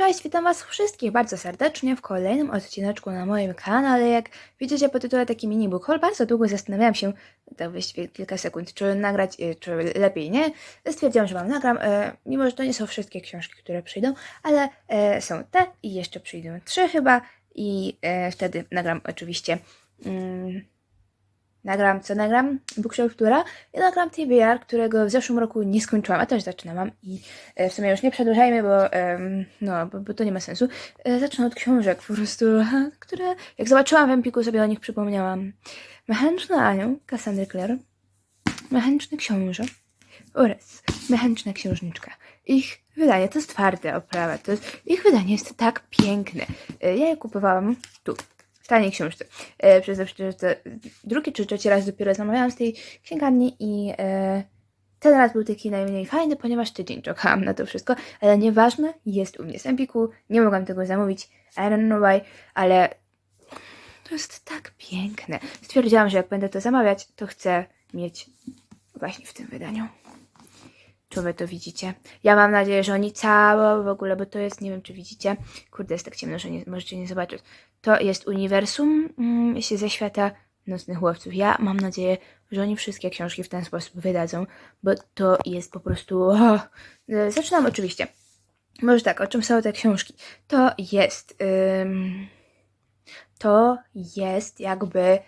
Cześć, witam Was wszystkich bardzo serdecznie w kolejnym odcineczku na moim kanale. Jak widzicie po tytule taki mini book haul, bardzo długo zastanawiałam się, tak właściwie kilka sekund, czy nagrać, y, czy lepiej nie. Stwierdziłam, że Wam nagram, e, mimo że to nie są wszystkie książki, które przyjdą, ale e, są te i jeszcze przyjdą trzy chyba i wtedy nagram oczywiście... Mm, nagram, co nagram? Bookshelf Tura i nagram TBR, którego w zeszłym roku nie skończyłam, a też zaczynałam i e, w sumie już nie przedłużajmy, bo, no, bo, bo to nie ma sensu. E, zacznę od książek po prostu, które jak zobaczyłam w Empiku sobie o nich przypomniałam. Mechaniczny Anioł, Cassandra Clare, Mechaniczny Książę oraz Mechaniczna Księżniczka. Ich wydanie to jest twarde oprawa, to jest, ich wydanie jest tak piękne. E, Ja je kupowałam tu, taniej książce. E, przez to drugi czy trzeci raz dopiero zamawiałam z tej księgarni i e, ten raz był taki najmniej fajny, ponieważ tydzień czekałam na to wszystko, ale nieważne, jest u mnie z Empiku, nie mogłam tego zamówić, I don't know why, ale to jest tak piękne. Stwierdziłam, że jak będę to zamawiać, to chcę mieć właśnie w tym wydaniu. Czy wy to widzicie? Ja mam nadzieję, że oni całe w ogóle, bo to jest, nie wiem czy widzicie, kurde jest tak ciemno, że nie, możecie nie zobaczyć. To jest uniwersum mm, się ze świata nocnych łowców. Ja mam nadzieję, że oni wszystkie książki w ten sposób wydadzą, bo to jest po prostu... Zaczynam oczywiście. Może tak, o czym są te książki? To jest... Ym, to jest jakby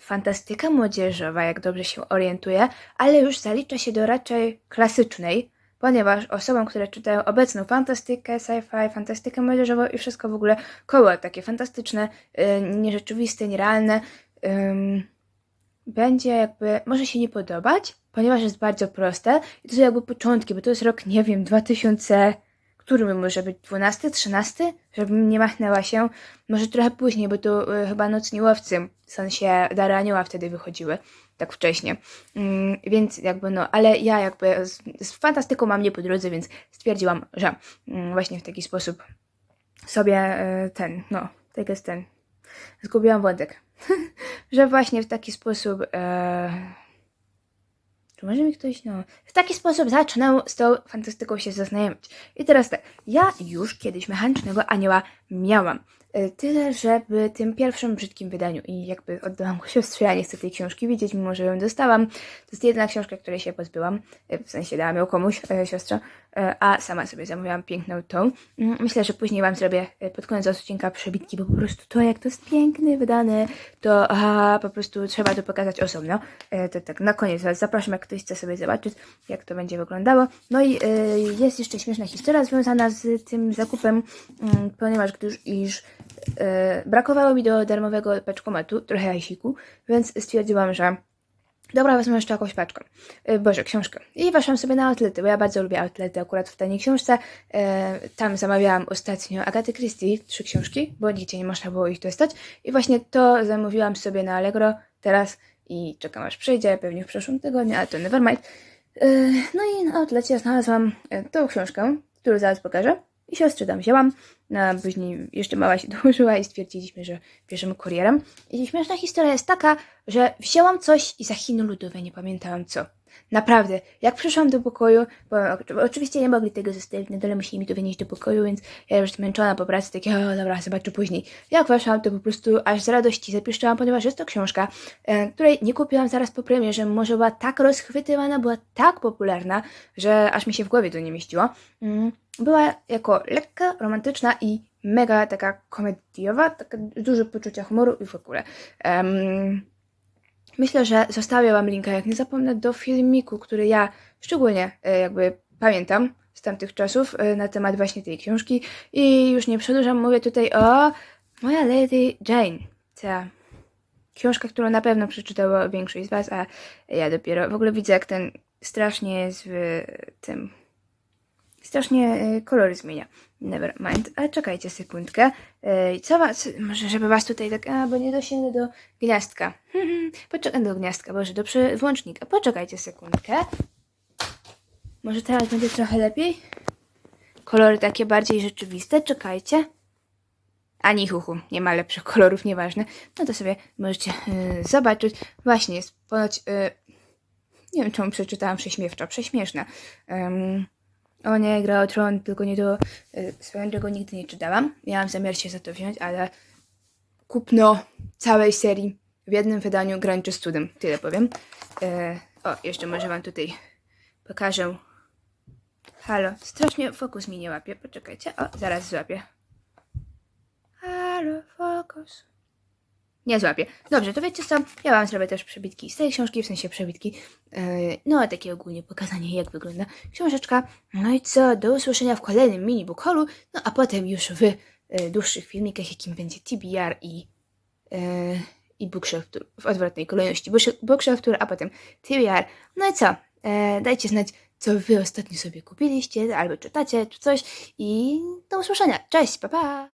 fantastyka młodzieżowa, jak dobrze się orientuję, ale już zalicza się do raczej klasycznej, ponieważ osobom, które czytają obecną fantastykę, sci-fi, fantastykę młodzieżową i wszystko w ogóle koło takie fantastyczne, y, nierzeczywiste, nierealne, będzie jakby, może się nie podobać, ponieważ jest bardzo proste i to są jakby początki, bo to jest rok, nie wiem, 2000, który by może być? 12, 13, żebym nie machnęła się, może trochę później, bo to y, chyba Nocni Łowcy, w sensie Dary Anioła wtedy wychodziły, tak wcześnie, mm, więc jakby no, ale ja jakby z, z fantastyką mam nie po drodze, więc stwierdziłam, że mm, właśnie w taki sposób sobie y, ten, no, tak jest ten, zgubiłam wątek, że właśnie w taki sposób... E, czy może mi ktoś, no... W taki sposób zacznę z tą fantastyką się zaznajomić. I teraz tak, ja już kiedyś Mechanicznego Anioła miałam. E, Tyle, że w tym pierwszym brzydkim wydaniu i jakby oddałam go siostrze, ja nie chcę tej książki widzieć, mimo że ją dostałam. To jest jedna książka, której się pozbyłam, e, w sensie dałam ją komuś, e, siostra, a sama sobie zamówiłam piękną tą. Mm, Myślę, że później Wam zrobię pod koniec odcinka przebitki, bo po prostu to, jak to jest pięknie wydane, to aha, po prostu trzeba to pokazać osobno. To tak, na koniec zapraszam, jak ktoś chce sobie zobaczyć, jak to będzie wyglądało. No i jest jeszcze śmieszna historia związana z tym zakupem, mm, ponieważ gdyż iż e, brakowało mi do darmowego paczkomatu, trochę hajsiku, więc stwierdziłam, że Dobra, wezmę jeszcze jakąś paczkę. E, Boże, książkę. I weszłam sobie na outlety, bo ja bardzo lubię outlety akurat w taniej książce. E, tam zamawiałam ostatnio Agaty Christie, trzy książki, bo nigdzie nie można było ich dostać. I właśnie to zamówiłam sobie na Allegro teraz i czekam aż przyjdzie, pewnie w przyszłym tygodniu, ale to nevermind. E, no i na outlecie znalazłam tą książkę, którą zaraz pokażę. I siostrze tam wzięłam, no, a później jeszcze mała się dołożyła i stwierdziliśmy, że bierzemy kurierem. I śmieszna historia jest taka, że wzięłam coś i za Chiny ludowe nie pamiętałam co. Naprawdę, jak przyszłam do pokoju, bo oczywiście nie mogli tego zostawić, na dole musieli mi to wynieść do pokoju, więc ja już zmęczona po pracy, takie, o dobra, zobaczę później. Jak weszłam, to po prostu aż z radości zapiszczałam, ponieważ jest to książka, e, której nie kupiłam zaraz po premierze, może była tak rozchwytywana, była tak popularna, że aż mi się w głowie to nie mieściło. Mm, Była jako lekka, romantyczna i mega taka komediowa, taka dużo poczucia humoru i w ogóle. Em, Myślę, że zostawię Wam linka, jak nie zapomnę, do filmiku, który ja szczególnie e, jakby pamiętam z tamtych czasów e, na temat właśnie tej książki. I już nie przedłużam, mówię tutaj o Moja Lady Jane. Ta książka, którą na pewno przeczytało większość z Was, a ja dopiero w ogóle widzę, jak ten strasznie jest w tym. Strasznie e, kolory zmienia. Never mind. Ale czekajcie sekundkę. E, Co was, może żeby was tutaj tak, a bo nie dosięgnę do gniazdka. Poczekaj do gniazdka, boże, do włącznika. Poczekajcie sekundkę. Może teraz będzie trochę lepiej? Kolory takie bardziej rzeczywiste, czekajcie. Ani chuchu, nie ma lepszych kolorów, nieważne. No to sobie możecie y, zobaczyć. Właśnie jest ponoć, y, nie wiem czemu przeczytałam prześmiewczo, prześmieszne. Ym, O nie, gra o tron, tylko nie to. Y, Swoją drogą nigdy nie czytałam. Miałam zamiar się za to wziąć, ale kupno całej serii w jednym wydaniu graniczy z cudem. Tyle powiem. E, o, jeszcze może wam tutaj pokażę. Halo, strasznie fokus mi nie łapie. Poczekajcie. O, zaraz złapię. Halo, fokus. Nie złapię. Dobrze, to wiecie co? Ja wam zrobię też przebitki z tej książki, w sensie przebitki. e, No, takie ogólnie pokazanie, jak wygląda książeczka. No i co? Do usłyszenia w kolejnym mini book no a potem już w e, dłuższych filmikach, jakim będzie TBR i, e, i Bookshelf Tour, w odwrotnej kolejności. Bookshelf- Tour, a potem TBR. No i co? E, dajcie znać, co wy ostatnio sobie kupiliście, albo czytacie, czy coś. I do usłyszenia. Cześć, pa pa!